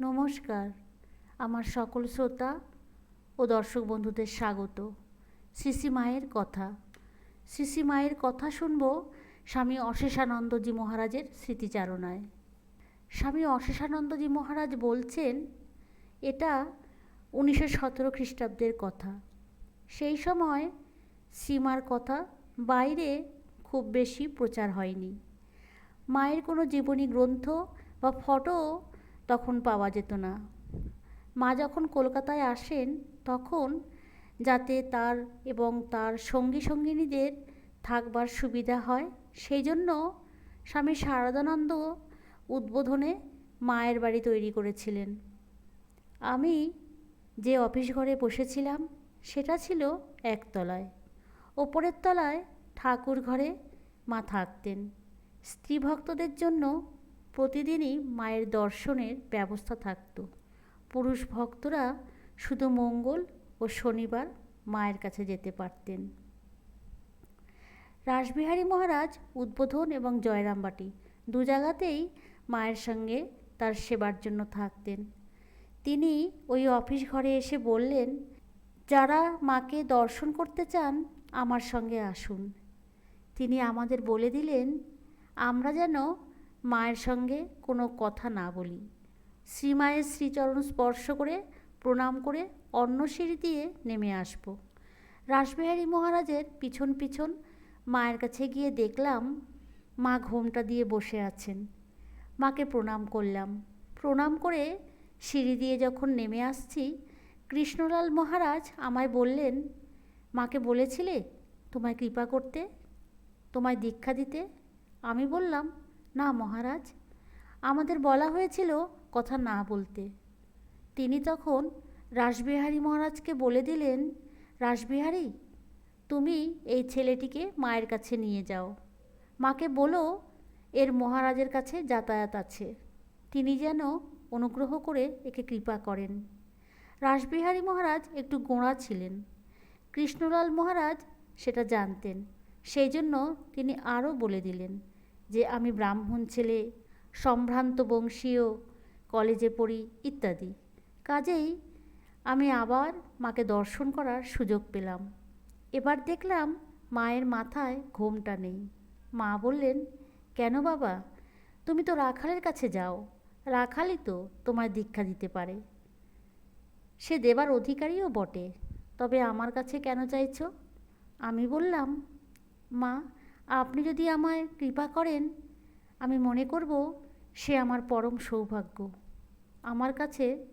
নমস্কার। আমার সকল শ্রোতা ও দর্শক বন্ধুদের স্বাগত। শ্রী মায়ের কথা। শ্রী মায়ের কথা শুনব স্বামী অশেষানন্দজি মহারাজের স্মৃতিচারণায়। স্বামী অশেষানন্দজি মহারাজ বলছেন, এটা উনিশশো সতেরো খ্রিস্টাব্দের কথা। সেই সময় শ্রীমার কথা বাইরে খুব বেশি প্রচার হয়নি। মায়ের কোনো জীবনী গ্রন্থ বা ফটো তখন পাওয়া যেত না। মা যখন কলকাতায় আসেন, তখন যাতে তার এবং তার সঙ্গী সঙ্গিনীদের থাকবার সুবিধা হয়, সেই জন্য স্বামী শারদানন্দ উদ্বোধনে মায়ের বাড়ি তৈরি করেছিলেন। আমি যে অফিস ঘরে বসেছিলাম, সেটা ছিল একতলায়। ওপরের তলায় ঠাকুর ঘরে মা থাকতেন। স্ত্রী ভক্তদের জন্য প্রতিদিনই মায়ের দর্শনের ব্যবস্থা থাকত। পুরুষ ভক্তরা শুধু মঙ্গল ও শনিবার মায়ের কাছে যেতে পারতেন। রাসবিহারী মহারাজ উদ্বোধন এবং জয়রামবাটি দু জায়গাতেই মায়ের সঙ্গে তার সেবার জন্য থাকতেন। তিনি ওই অফিস ঘরে এসে বললেন, যারা মাকে দর্শন করতে চান, আমার সঙ্গে আসুন। তিনি আমাদের বলে দিলেন, আমরা যেন মায়ের সঙ্গে কোনো কথা না বলি। শ্রীমায়ের শ্রীচরণ স্পর্শ করে, প্রণাম করে অন্য সিঁড়ি দিয়ে নেমে আসব। রাসবিহারী মহারাজের পিছন পিছন মায়ের কাছে গিয়ে দেখলাম, মা ঘোমটা দিয়ে বসে আছেন। মাকে প্রণাম করলাম। প্রণাম করে সিঁড়ি দিয়ে যখন নেমে আসছি, কৃষ্ণলাল মহারাজ আমায় বললেন, মাকে বলেছিলে তোমায় কৃপা করতে, তোমায় দীক্ষা দিতে? আমি বললাম না মহারাজ। আমাদের বলা হয়েছিল কথা না বলতে। তিনি তখন রাসবিহারী মহারাজকে বলে দিলেন, রাসবিহারী, তুমি এই ছেলেটিকে মায়ের কাছে নিয়ে যাও। মাকে বলো, এর মহারাজের কাছে যাতায়াত আছে। তিনি যেন অনুগ্রহ করে একে কৃপা করেন। রাসবিহারী মহারাজ একটু গোঁড়া ছিলেন। কৃষ্ণলাল মহারাজ সেটা জানতেন। সেই জন্য তিনি আরও বলে দিলেন যে আমি ব্রাহ্মণ ছেলে, সম্ভ্রান্ত বংশীয়, কলেজে পড়ি, ইত্যাদি। কাজেই আমি আবার মাকে দর্শন করার সুযোগ পেলাম। এবার দেখলাম মায়ের মাথায় ঘোমটা নেই। মা বললেন, কেন বাবা? তুমি তো রাখালের কাছে যাও। রাখালই তো তোমায় দীক্ষা দিতে পারে। সে দেবার অধিকারীও বটে। তবে আমার কাছে কেন চাইছ? আমি বললাম, মা আপনি যদি আমায় কৃপা করেন, আমি মনে করব সে আমার পরম সৌভাগ্য। আমার কাছে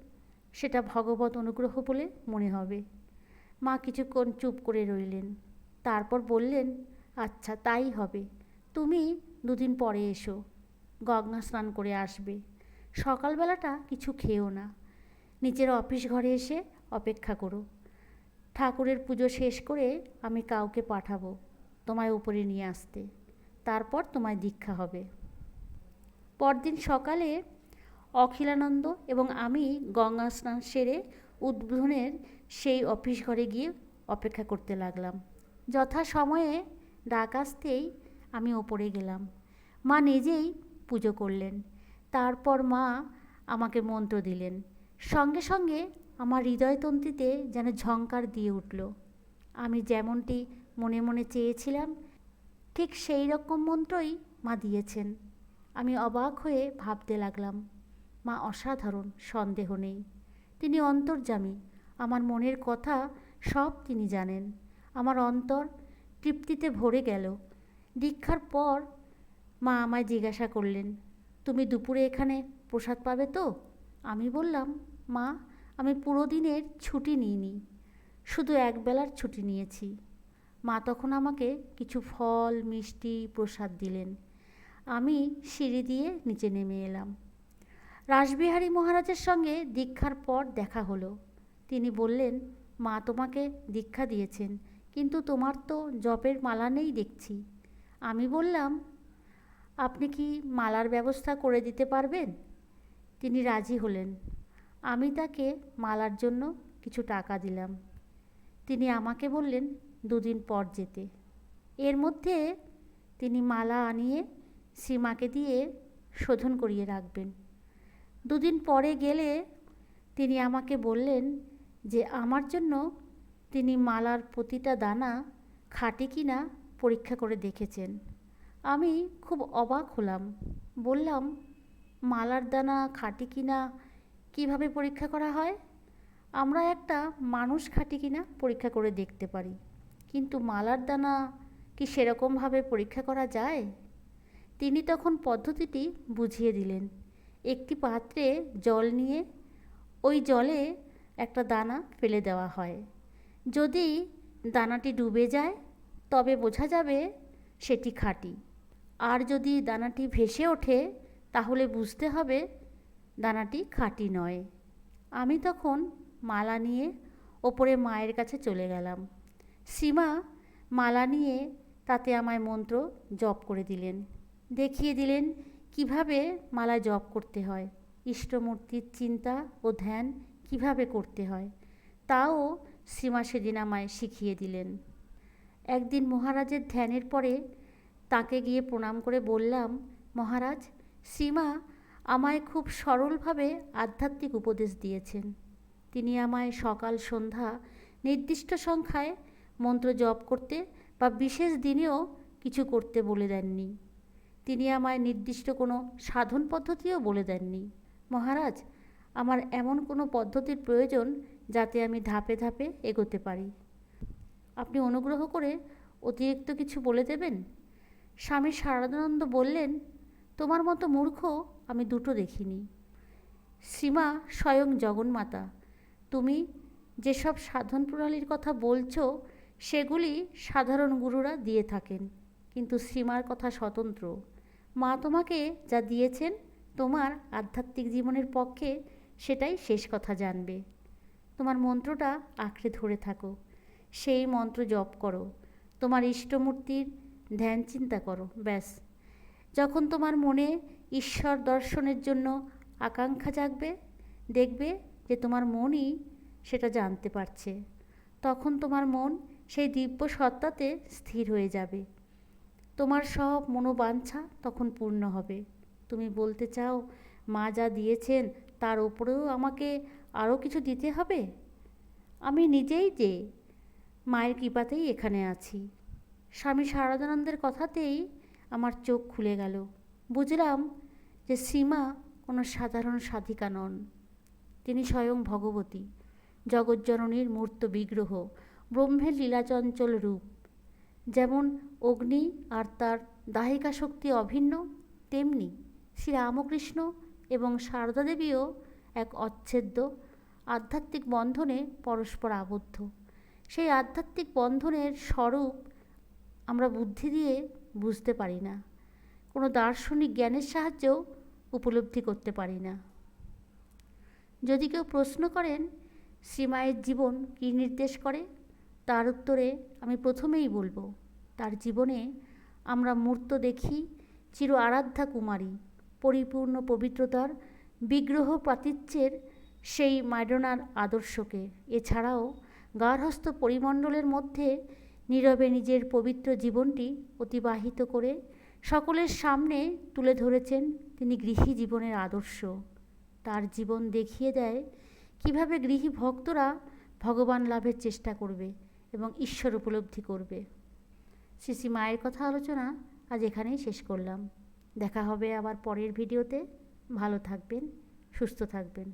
সেটা ভগবত অনুগ্রহ বলে মনে হবে। মা কিছুক্ষণ চুপ করে রইলেন। তারপর বললেন আচ্ছা তাই হবে। তুমি দুদিন পরে এসো। গঙ্গা স্নান করে আসবে। সকালবেলাটা কিছু খেও না। নিচের অফিস ঘরে এসে অপেক্ষা করো। ঠাকুরের পুজো শেষ করে আমি কাউকে পাঠাবো। তোমায় উপরে নিয়ে আসতে, তারপর তোমায় দীক্ষা হবে। পরদিন সকালে অখিলানন্দ এবং আমি গঙ্গা স্নান সেরে উদ্বোধনের সেই অফিস ঘরে গিয়ে অপেক্ষা করতে লাগলাম। যথা সময়ে ডাক আসতেই আমি ওপরে গেলাম। মা নিজেই পুজো করলেন। তারপর মা আমাকে মন্ত্র দিলেন। সঙ্গে সঙ্গে আমার হৃদয়তন্ত্রীতে যেন ঝঙ্কার দিয়ে উঠল। আমি যেমনটি মনে মনে চেয়েছিলাম, ঠিক সেই রকম মন্ত্রই মা দিয়েছেন। আমি অবাক হয়ে ভাবতে লাগলাম, মা অসাধারণ, সন্দেহ নেই। তিনি অন্তর্জামী আমার মনের কথা সব তিনি জানেন। আমার অন্তর তৃপ্তিতে ভরে গেল। দীক্ষার পর মা আমায় জিজ্ঞাসা করলেন, তুমি দুপুরে এখানে প্রসাদ পাবে তো? আমি বললাম, মা, আমি পুরো দিনের ছুটি নিইনি। শুধু একবেলার ছুটি নিয়েছি। মা তখন আমাকে কিছু ফল, মিষ্টি, প্রসাদ দিলেন। আমি সিঁড়ি দিয়ে নিচে নেমে এলাম। রাসবিহারী মহারাজের সঙ্গে দীক্ষার পর দেখা হলো। তিনি বললেন, মা তোমাকে দীক্ষা দিয়েছেন, কিন্তু তোমার তো জপের মালা নেই দেখছি। আমি বললাম, আপনি কি মালার ব্যবস্থা করে দিতে পারবেন? তিনি রাজি হলেন। আমি তাকে মালার জন্য কিছু টাকা দিলাম। তিনি আমাকে বললেন দুদিন পর যেতে। এর মধ্যে তিনি মালা আনিয়ে সীমাকে দিয়ে শোধন করিয়ে রাখবেন। দুদিন পরে গেলে তিনি আমাকে বললেন যে, আমার জন্য তিনি মালার প্রতিটা দানা খাঁটি কিনা পরীক্ষা করে দেখেছেন। আমি খুব অবাক হলাম। বললাম, মালার দানা খাঁটি কিনা কীভাবে পরীক্ষা করা হয়? আমরা একটা মানুষ খাঁটি কিনা পরীক্ষা করে দেখতে পারি। কিন্তু মালার দানা কি সেরকমভাবে পরীক্ষা করা যায়? তিনি তখন পদ্ধতিটি বুঝিয়ে দিলেন। একটি পাত্রে জল নিয়ে ওই জলে একটা দানা ফেলে দেওয়া হয়। যদি দানাটি ডুবে যায়, তবে বোঝা যাবে সেটি খাঁটি। আর যদি দানাটি ভেসে ওঠে, তাহলে বুঝতে হবে দানাটি খাঁটি নয়। আমি তখন মালা নিয়ে ওপরে মায়ের কাছে চলে গেলাম। সীমা মালা নিয়ে তাতে আমায় মন্ত্র জপ করে দিলেন। দেখিয়ে দিলেন কীভাবে মালা জপ করতে হয়, ইষ্টমূর্তির চিন্তা ও ধ্যান কীভাবে করতে হয়, তাও সীমা সেদিন আমায় শিখিয়ে দিলেন। একদিন মহারাজের ধ্যানের পরে তাকে গিয়ে প্রণাম করে বললাম, মহারাজ, সীমা আমায় খুব সরলভাবে আধ্যাত্মিক উপদেশ দিয়েছেন। তিনি আমায় সকাল সন্ধ্যা নির্দিষ্ট সংখ্যায় মন্ত্র জপ করতে বা বিশেষ দিনেও কিছু করতে বলে দেননি। তিনি আমায় নির্দিষ্ট কোনো সাধন পদ্ধতিও বলে দেননি। মহারাজ, আমার এমন কোনো পদ্ধতির প্রয়োজন যাতে আমি ধাপে ধাপে এগোতে পারি। আপনি অনুগ্রহ করে অতিরিক্ত কিছু বলে দেবেন? স্বামী শারদানন্দ বললেন, তোমার মতো মূর্খ আমি দুটো দেখিনি। সীমা স্বয়ং জগন্মাতা। তুমি যেসব সাধন প্রণালীর কথা বলছো সেগুলি সাধারণ গুরুরা দিয়ে থাকেন। কিন্তু সীমার কথা স্বতন্ত্র। মা তোমাকে যা দিয়েছেন তোমার আধ্যাত্মিক জীবনের পক্ষে সেটাই শেষ কথা জানবে। তোমার মন্ত্রটা আঁকড়ে ধরে থাকো। সেই মন্ত্র জপ করো। তোমার ইষ্টমূর্তির ধ্যান চিন্তা করো, ব্যাস। যখন তোমার মনে ঈশ্বর দর্শনের জন্য আকাঙ্ক্ষা জাগবে, দেখবে যে তোমার মনই সেটা জানতে পারছে। তখন তোমার মন সেই দিব্য সত্তাতে স্থির হয়ে যাবে। তোমার সব মনোবাঞ্ছা তখন পূর্ণ হবে। তুমি বলতে চাও, মা যা দিয়েছেন, তার ওপরেও আমাকে আরও কিছু দিতে হবে? আমি নিজেই যে, মায়ের কৃপাতেই এখানে আছি। স্বামী শারদানন্দের কথাতেই আমার চোখ খুলে গেল। বুঝলাম যে সীমা কোনো সাধারণ সাধিকা নন। তিনি স্বয়ং ভগবতী, জগজ্জননীর মূর্ত বিগ্রহ ব্রহ্মের লীলাচঞ্চল রূপ। যেমন অগ্নি আর তার দাহিকা শক্তি অভিন্ন, তেমনি শ্রীরামকৃষ্ণ এবং সারদা দেবীও এক অচ্ছেদ্য আধ্যাত্মিক বন্ধনে পরস্পর আবদ্ধ। সেই আধ্যাত্মিক বন্ধনের স্বরূপ আমরা বুদ্ধি দিয়ে বুঝতে পারি না। কোনো দার্শনিক জ্ঞানের সাহায্যেও উপলব্ধি করতে পারি না। যদি কেউ প্রশ্ন করেন, শ্রীমায়ের জীবন কী নির্দেশ করে? তার উত্তরে আমি প্রথমেই বলব, তার জীবনে আমরা মূর্ত দেখি, চির আরাধ্যা কুমারী, পরিপূর্ণ পবিত্রতার বিগ্রহ প্রাতিচ্যের সেই মাইডোনার আদর্শকে। এছাড়াও গার্হস্থ পরিমণ্ডলের মধ্যে নীরবে নিজের পবিত্র জীবনটি অতিবাহিত করে সকলের সামনে তুলে ধরেছেন তিনি গৃহী জীবনের আদর্শ। তার জীবন দেখিয়ে দেয় কীভাবে গৃহী ভক্তরা ভগবান লাভের চেষ্টা করবে। এবং ঈশ্বর উপলব্ধি করবে। শ্রী মায়ের কথা আলোচনা আজ এখানেই শেষ করলাম। দেখা হবে আবার পরের ভিডিওতে। ভালো থাকবেন, সুস্থ থাকবেন।